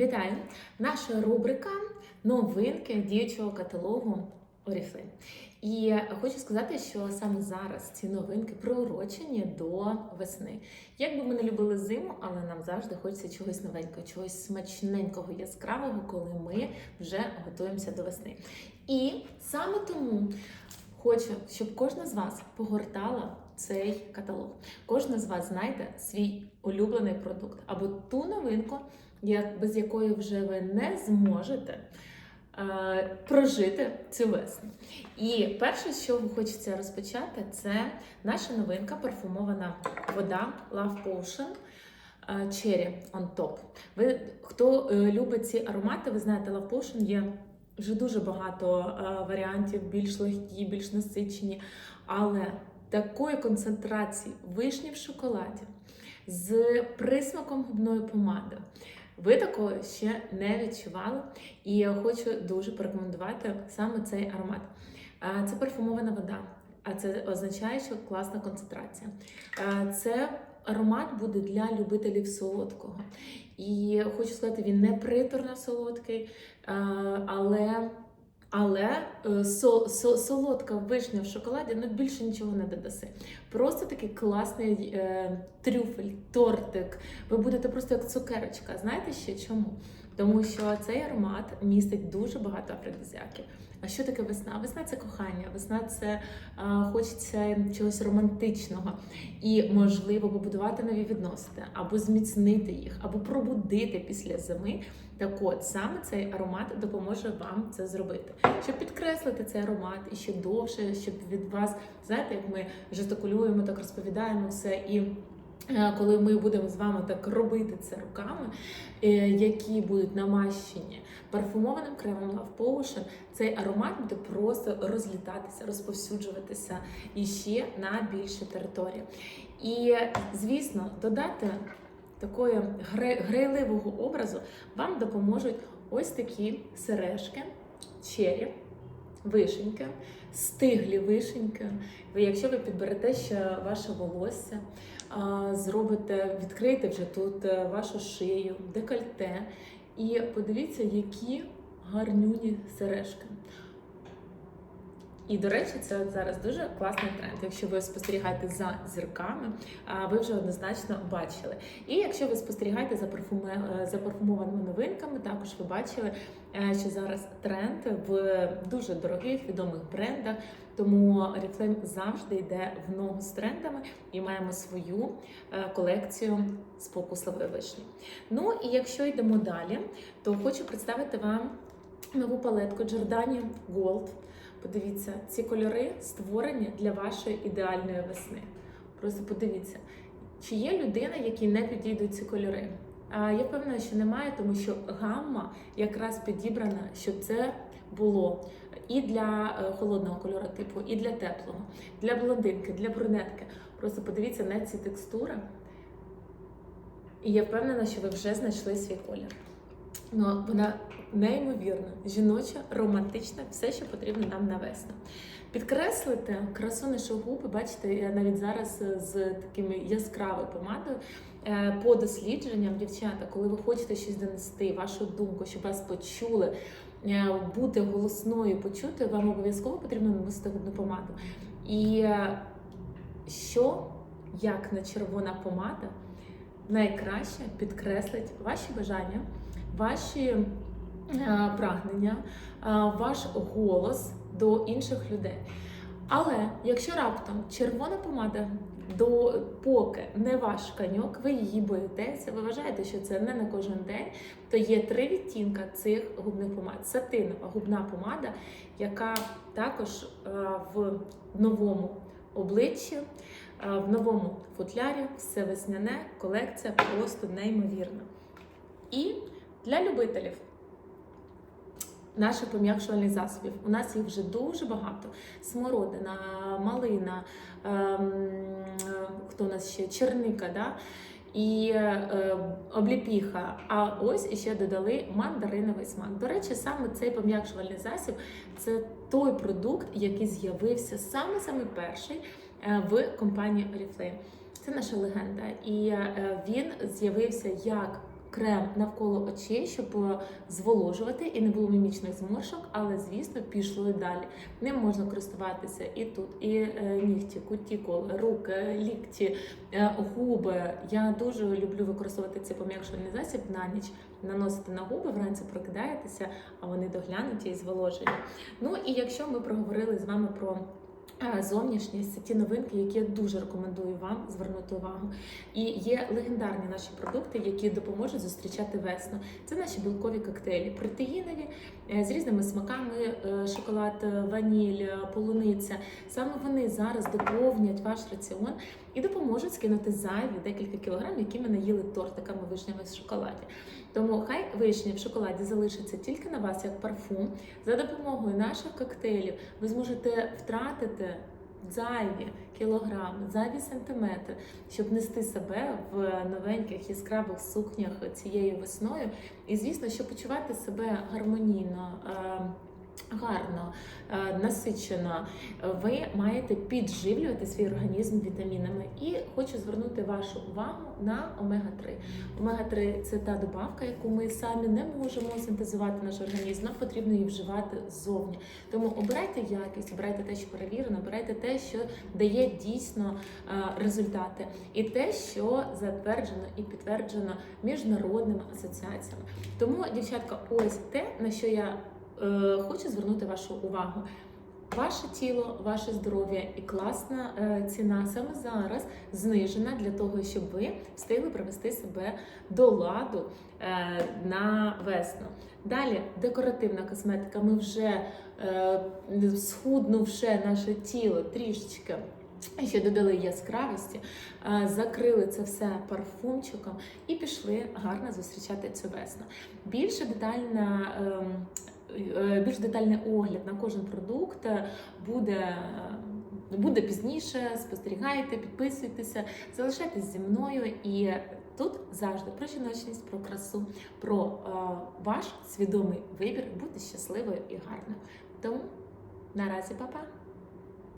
Вітаю! Наша рубрика новинки діючого каталогу Oriflame. І хочу сказати, що саме зараз ці новинки приурочені до весни. Як би ми не любили зиму, але нам завжди хочеться чогось новенького, чогось смачненького, яскравого, коли ми вже готуємося до весни. І саме тому хочу, щоб кожна з вас погортала цей каталог. Кожна з вас знайде свій улюблений продукт або ту новинку, без якої вже ви не зможете е, прожити цю весну. І перше, чого хочеться розпочати, це наша новинка парфумована вода Love Potion е, Cherry on Top. Ви хто е, любить ці аромати, ви знаєте, Love Potion є вже дуже багато е, варіантів, більш легкі, більш насичені, але такої концентрації вишні в шоколаді з присмаком губної помади. Ви такого ще не відчували, і я хочу дуже порекомендувати саме цей аромат. Це парфумована вода, а це означає, що класна концентрація. Це аромат буде для любителів солодкого. І хочу сказати, він не приторно солодкий, але. Але е, со, со, солодка вишня в шоколаді ну більше нічого не додаси. Просто такий класний е, трюфель, тортик. Ви будете просто як цукерочка. Знаєте ще чому? Тому що цей аромат містить дуже багато афродизіаків. А що таке весна? Весна це кохання, весна це е, хочеться чогось романтичного і можливо побудувати нові відносини, або зміцнити їх, або пробудити після зими. Так от саме цей аромат допоможе вам це зробити, щоб підкреслити цей аромат і ще довше, щоб від вас, знаєте, як ми жестикулюємо, так розповідаємо все і. Е, Коли ми будемо з вами так робити це руками, е, які будуть намащені парфумованим кремом Love Potion, цей аромат буде просто розлітатися, розповсюджуватися і ще на більше території. І, звісно, додати такої гре- грайливого образу вам допоможуть ось такі сережки, чері, вишеньки, стиглі вишеньки. Ви, якщо ви підберете ще ваше волосся, зробите, відкрийте вже тут е, вашу шию, декольте, і подивіться, які гарнюні сережки. І, до речі, це зараз дуже класний тренд. Якщо ви спостерігаєте за зірками, ви вже однозначно бачили. І якщо ви спостерігаєте за парфуме е, за парфумованими новинками, також ви бачили, е, що зараз тренд в дуже дорогих відомих брендах. Тому Oriflame завжди йде в ногу з трендами і маємо свою е, колекцію спокусливої вишні. Ну і якщо йдемо далі, то хочу представити вам нову палетку Giordani Gold. Подивіться, ці кольори створені для вашої ідеальної весни. Просто подивіться, чи є людина, якій не підійдуть ці кольори. А я впевнена, що немає, тому що гамма якраз підібрана, щоб це було і для е, холодного кольору типу, і для теплого, для блондинки, для брюнетки. Просто подивіться на ці текстури. І я впевнена, що ви вже знайшли свій колір. Ну, вона неймовірна, жіноча, романтична, все, що потрібно нам на весну. Підкреслити красу нашого губи, бачите, я навіть зараз е, з такими яскравою помадою. Е, По дослідженням, дівчата, коли ви хочете щось донести, вашу думку, щоб вас почули, е, бути голосною, почути, вам обов'язково потрібно наносити губну помаду. І що, як не червона помада, найкраще підкреслить ваші бажання, ваші е, прагнення, е, ваш голос до інших людей. Але якщо раптом червона помада до поки не ваш каньок, ви її боїтеся, ви вважаєте, що це не на кожен день, то є три відтінка цих губних помад. Сатинова губна помада, яка також е, в новому обличчі, е, в новому футлярі, все весняне, колекція просто неймовірна. І для любителів наших пом'якшувальних засобів. У нас їх вже дуже багато: смородина, малина, ем, хто у нас ще черника, да? і е, обліпіха. А ось іще додали мандариновий смак. До речі, саме цей пом'якшувальний засіб це той продукт, який з'явився саме саме перший е, в компанії Oriflame. Це наша легенда, і е, він з'явився як крем навколо очей, щоб е, зволожувати і не було мімічних зморшок, але звісно пішло і далі. Ним можна користуватися і тут, і е, нігті, кутікули, руки, лікті, е, губи. Я дуже люблю використовувати цей пом'якшувальний засіб на ніч. Наносити на губи, вранці прокидаєтеся, а вони доглянуті і зволожені. Ну і якщо ми проговорили з вами про зовнішність, ті новинки, які я дуже рекомендую вам звернути увагу. І є легендарні наші продукти, які допоможуть зустрічати весну. Це наші білкові коктейлі, протеїнові е, з різними смаками: е, шоколад, ваніль, полуниця. Саме вони зараз доповнять ваш раціон і допоможуть скинути зайві декілька кілограм, які ми наїли тортиками вишнями в шоколаді. Тому хай вишня в шоколаді залишиться тільки на вас як парфум. За допомогою наших коктейлів ви зможете втратити зайві кілограми, зайві сантиметри, щоб нести себе в новеньких яскравих сукнях цією весною. І звісно, щоб почувати себе гармонійно. Гарно, е, насичено, ви маєте підживлювати свій організм вітамінами. І хочу звернути вашу увагу на омега-3. Омега-3 це та добавка, яку ми самі не можемо синтезувати наш організм. Нам потрібно її вживати ззовні. Тому обирайте якість, обирайте те, що перевірено, обирайте те, що дає дійсно е, результати, і те, що затверджено і підтверджено міжнародними асоціаціями. Тому, дівчатка, ось те, на що я хочу звернути вашу увагу. Ваше тіло, ваше здоров'я і класна е, ціна саме зараз знижена для того, щоб ви встигли привести себе до ладу е, на весну. Далі декоративна косметика. Ми вже е, схуднувши наше тіло трішечки. Ще додали яскравості, е, закрили це все парфумчиком і пішли гарно зустрічати цю весну. Більше детальна. Е, Більш детальний огляд на кожен продукт е, буде, е, буде пізніше. Спостерігайте, підписуйтеся, залишайтесь зі мною і тут завжди про жіночність, про красу, про е, ваш свідомий вибір бути щасливою і гарною. Тому наразі, па-па!